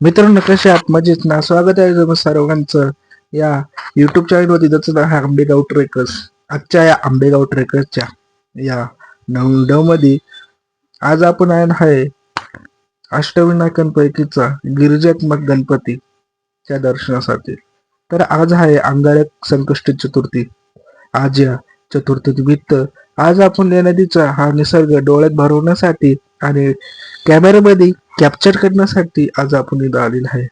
मित्रांनो कसे आहात? मजेत ना? स्वागत आहे तुम्हा सर्वांचं या युट्यूब चॅनल वरती. नाव आहे आंबेगाव ट्रेकर्स आजच्या या आंबेगाव ट्रेकर्सच्या या नऊ मध्ये आज आपण आहे आहे अष्टविनायकांपैकीचा गिरिजात्मक गणपतीच्या दर्शनासाठी. तर आज आहे अंगारक संकष्टी चतुर्थी. आज या चतुर्थी निमित्त आज आपण या नदीचा हा निसर्ग डोळ्यात भरवण्यासाठी आणि कॅमेऱ्यामध्ये कॅप्चर करण्यासाठी आज आपण इथं आलेलो आहे.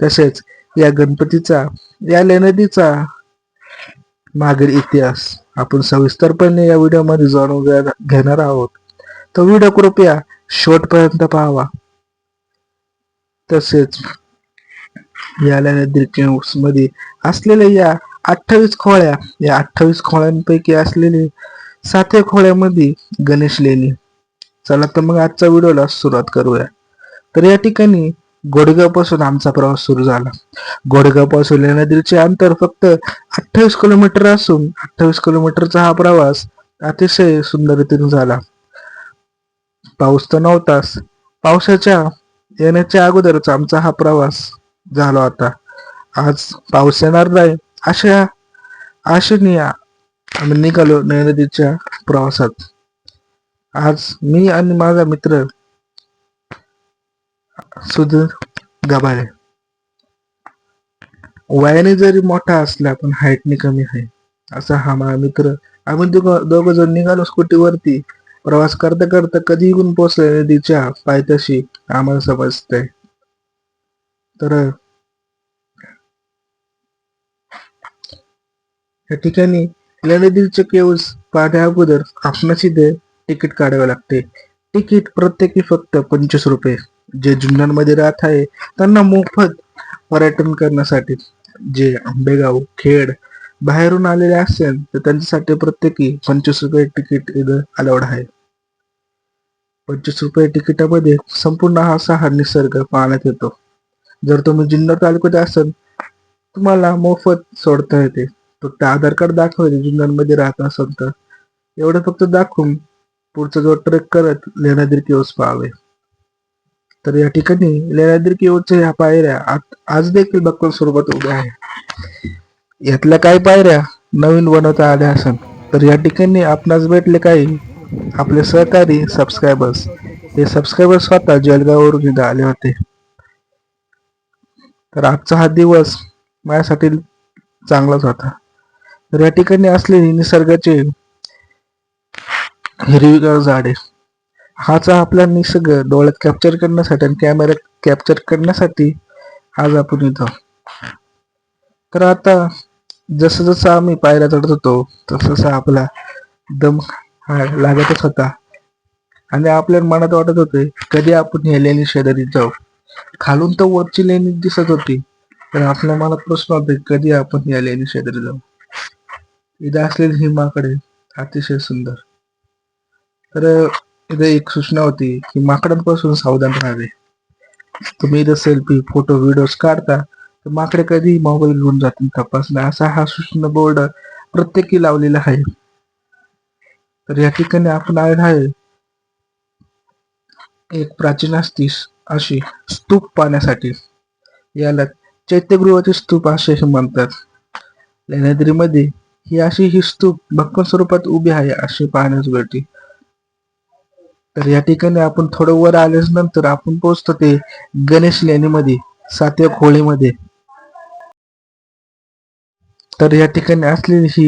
तसेच या गणपतीचा या नदीचा मागील इतिहास आपण सविस्तरपणे या व्हिडिओमध्ये जाणून घेणार आहोत. तो व्हिडिओ कृपया शेवटपर्यंत पाहावा. तसेच या लेनदीमध्ये असलेल्या या अठ्ठावीस खोळ्या या अठ्ठावीस खोळ्यांपैकी असलेले सातव्या खोळ्यामध्ये गणेश लेणी. चला तर मग आजच्या व्हिडिओला सुरुवात करूया. तर या ठिकाणी गोडगावपासून आमचा प्रवास सुरू झाला. गोडगावपासून अंतर फक्त अठ्ठावीस किलोमीटर असून अठ्ठावीस किलोमीटरचा हा प्रवास अतिशय सुंदर रीतीने झाला. पाऊस तर नव्हताच. पावसाच्या येण्याच्या अगोदरच आमचा हा प्रवास झाला होता. आज पाऊस येणार नाही अशा आशेने आम्ही निघालो नदीच्या प्रवासात. आज मी आणि माझा मित्र सुधीर गबाळे. वयाने जरी मोठा असला पण हाईटने कमी आहे असा हा माझा मित्र. आम्ही दोघ जण निघालो स्कूटीवरती. प्रवास करता करता कधी येऊन पोहोचले नदीच्या पायथ्याशी आम्हाला समजतंय. तर या ठिकाणी या नदीच्या केवस पाहण्या अगोदर आपणास इथे तिकीट काढावे लागते. तिकीट प्रत्येकी फक्त पंचवीस रुपये. जे जुन्नरमध्ये राहत आहे त्यांना मोफत पर्यटन करण्यासाठी जे आंबेगाव खेड बाहेरून आलेले असेल तर त्यांच्यासाठी प्रत्येकी पंचवीस रुपये तिकीट इथं अलाउड आहे. पंचवीस रुपये तिकिटामध्ये संपूर्ण हा असा हा निसर्ग पाहण्यात येतो. जर तुम्ही जुन्नर तालुक्यात असाल तुम्हाला मोफत सोडता येते. फक्त आधार कार्ड दाखवायचे जुन्नर राहत असेल तर. एवढं फक्त दाखवून पुढचा जो ट्रेक करत लेण्याद्री किओस पाहावे. तर या ठिकाणी लेण्याद्री किओच्या ह्या पायऱ्या आज देखील भक्कम स्वरूपात उभ्या आहे यातल्या काही पायऱ्या नवीन बनवता आल्या असन. तर या ठिकाणी आपणास भेटले काही आपले सहकारी सबस्क्रायबर्स हे सबस्क्रायबर्स स्वतः जळगाववरून इथं आले होते. तर आजचा हा दिवस माझ्यासाठी चांगलाच होता. तर या ठिकाणी असलेली निसर्गाचे हिरवीगार झाडे. हाचा आपला निसर्ग डोळ्यात कॅप्चर करण्यासाठी आणि कॅमेऱ्यात कॅप्चर करण्यासाठी आज आपण इथं तर आता जसं जसं आम्ही पायऱ्या चढत होतो तसं तसा आपला दम हा लागतच होता. आणि आपल्या मनात वाटत होते कधी आपण या लेणी शेजारी जाऊ? खालून तर वरची लेणी दिसत होती. पण आपल्या मनात प्रश्न होते कधी आपण या लेणी शेजारी जाऊ? इथं असलेली ही माकडे अतिशय सुंदर. तर इथे एक सूचना होती की माकडांपासून सावधान राहावे. तुम्ही इथं सेल्फी फोटो व्हिडिओज काढता तर माकडे कधी मोबाईल घेऊन जातील तपासणं असा हा सूचना बोर्ड प्रत्येकी लावलेला आहे. तर या ठिकाणी आपण आलेलो आहे. एक प्राचीन असतीस अशी स्तूप पाहण्यासाठी. याला चैत्यगृहाचे स्तूप असे म्हणतात. लेण्याद्रीमध्ये ही अशी ही स्तूप भक्कम स्वरूपात उभी आहे अशी पाहण्यास भेटते तर या ठिकाणी आपण थोडं वर आल्याच नंतर आपण पोहोचतो ते गणेश लेणीमध्ये सातव्या खोळीमध्ये तर या ठिकाणी असलेली ही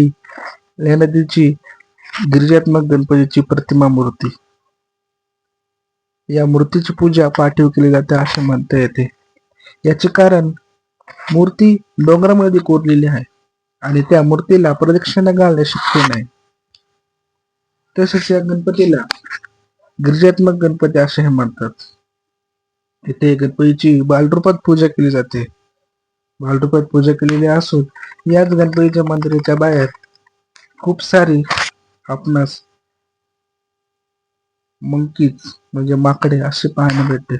लेण्याद्रीची गिरिजात्मक गणपतीची प्रतिमा मूर्ती. या मूर्तीची पूजा पाठीव केली जाते असे म्हणता येते. याचे कारण मूर्ती डोंगरामध्ये कोरलेली आहे. आणि त्या मूर्तीला प्रदक्षिणा घालणे शक्य नाही. तसेच या गणपतीला गिरिजात्मक गणपती असे हे म्हणतात. इथे गणपतीची बालरूपात पूजा केली जाते. बालरूपात पूजा केलेली असून याच गणपतीच्या मंदिराच्या बाहेर खूप सारी आपणास मंकीज म्हणजे माकडे असे पाहायला भेटते.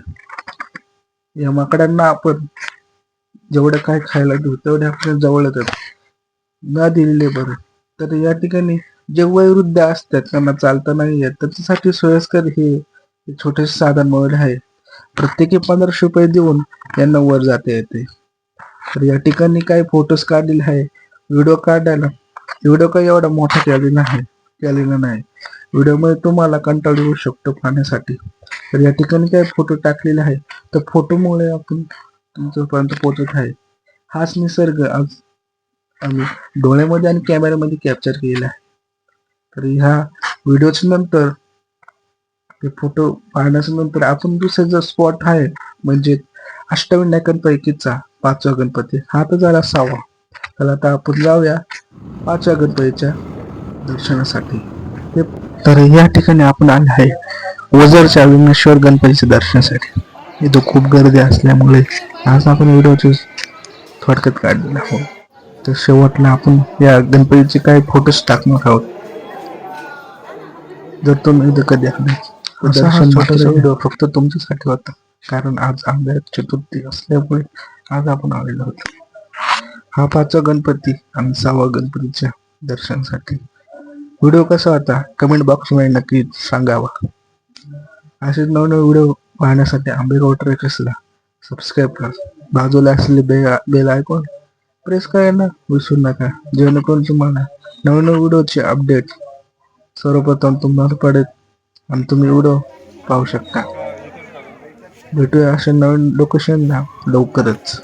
या माकडांना आपण जेवढं काय खायला देऊ तेवढे आपल्या जवळ येतात. ना दिलेले बरं. तर या ठिकाणी जे वयोवृद्ध असतात त्यांना चालता नाही येत त्याच्यासाठी सोयस्कर हे हे छोटेसे साधन मोबाईल आहे. प्रत्येकी पंधराशे रुपये देऊन यांना वर जाता येते. तर या ठिकाणी काही फोटोज काढलेले आहे. व्हिडिओ काढायला व्हिडिओ काही एवढा मोठा केलेला नाही केलेला नाही. व्हिडिओमध्ये तुम्हाला कंटाळ येऊ शकतो पाहण्यासाठी. तर या ठिकाणी काही फोटो टाकलेले आहे. तर फोटोमुळे आपण तुमच्यापर्यंत पोहोचत आहे. हाच निसर्ग आज आम्ही डोळ्यामध्ये आणि कॅमेऱ्यामध्ये कॅप्चर केलेला आहे. तर ह्या व्हिडिओच्या नंतर ते फोटो पाहण्याच्या नंतर आपण दुसरा जो स्पॉट आहे म्हणजे अष्टविनायकांपैकीचा पाचवा गणपती. हा तर झाला सहावा. तर आता आपण जाऊया पाचव्या गणपतीच्या दर्शनासाठी. ते तर या ठिकाणी आपण आले आहे ओझरच्या विघ्नेश्वर गणपतीच्या दर्शनासाठी. इथं खूप गर्दी असल्यामुळे आज आपण व्हिडिओचे थोडक्यात काढलेला आहोत. तर शेवटला आपण या गणपतीचे काही फोटोज टाकणार आहोत. जर तुम्ही कधी व्हिडिओ फक्त तुमच्यासाठी होता. कारण आज आंब्या चतुर्थी असल्यामुळे आज आपण आलेलो होतो हा पाचवा गणपती आणि सहावा गणपतीच्या दर्शनासाठी. व्हिडिओ कसा होता कमेंट बॉक्समध्ये नक्की सांगावा. असे नवनवे व्हिडिओ पाहण्यासाठी आंबेगाव ट्रेकर्सला सबस्क्राईब करा. बाजूला असलेले बेल बेल आयकॉन प्रेस करायला विसरू नका. जेणेकरून तुम्हाला नवीन व्हिडिओचे अपडेट सर्वप्रथम तुम्हाला पडेल आणि तुम्ही व्हिडिओ पाहू शकता. भेटूया अशा नवीन लोकेशनला लवकरच.